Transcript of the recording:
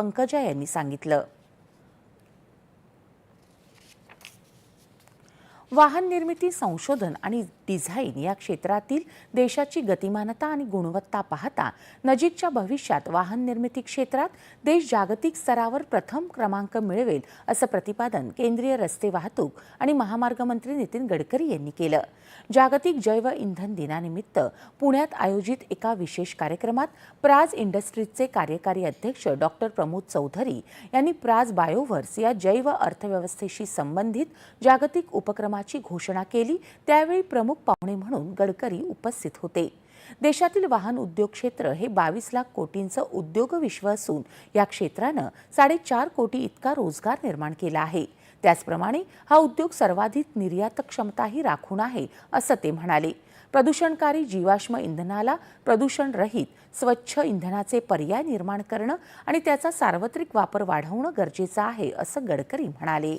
पंकजा यांनी सांगितलं. वाहन निर्मिती संशोधन आणि डिझाईन या क्षेत्रातील देशाची गतिमानता आणि गुणवत्ता पाहता नजीकच्या भविष्यात वाहन निर्मिती क्षेत्रात देश जागतिक स्तरावर प्रथम क्रमांक मिळवेल असं प्रतिपादन केंद्रीय रस्ते वाहतूक आणि महामार्ग मंत्री नितीन गडकरी यांनी केलं. जागतिक जैव इंधन दिनानिमित्त पुण्यात आयोजित एका विशेष कार्यक्रमात प्राज इंडस्ट्रीजचे कार्यकारी अध्यक्ष डॉक्टर प्रमोद चौधरी यांनी प्राज बायोव्हर्स या जैव अर्थव्यवस्थेशी संबंधित जागतिक उपक्रमाची घोषणा केली त्यावेळी प्रमुख पाहुणे म्हणून गडकरी उपस्थित होते. देशातील वाहन उद्योग क्षेत्र हे बावीस लाख कोटींचं उद्योग विश्व असून या क्षेत्रानं साडेचार कोटी इतका रोजगार निर्माण केला आहे. त्याचप्रमाणे हा उद्योग सर्वाधिक निर्यात क्षमताही राखून आहे असं ते म्हणाले. प्रदूषणकारी जीवाश्म इंधनाला प्रदूषण रहित स्वच्छ इंधनाचे पर्याय निर्माण करणं आणि त्याचा सार्वत्रिक वापर वाढवणं गरजेचं आहे असं गडकरी म्हणाले.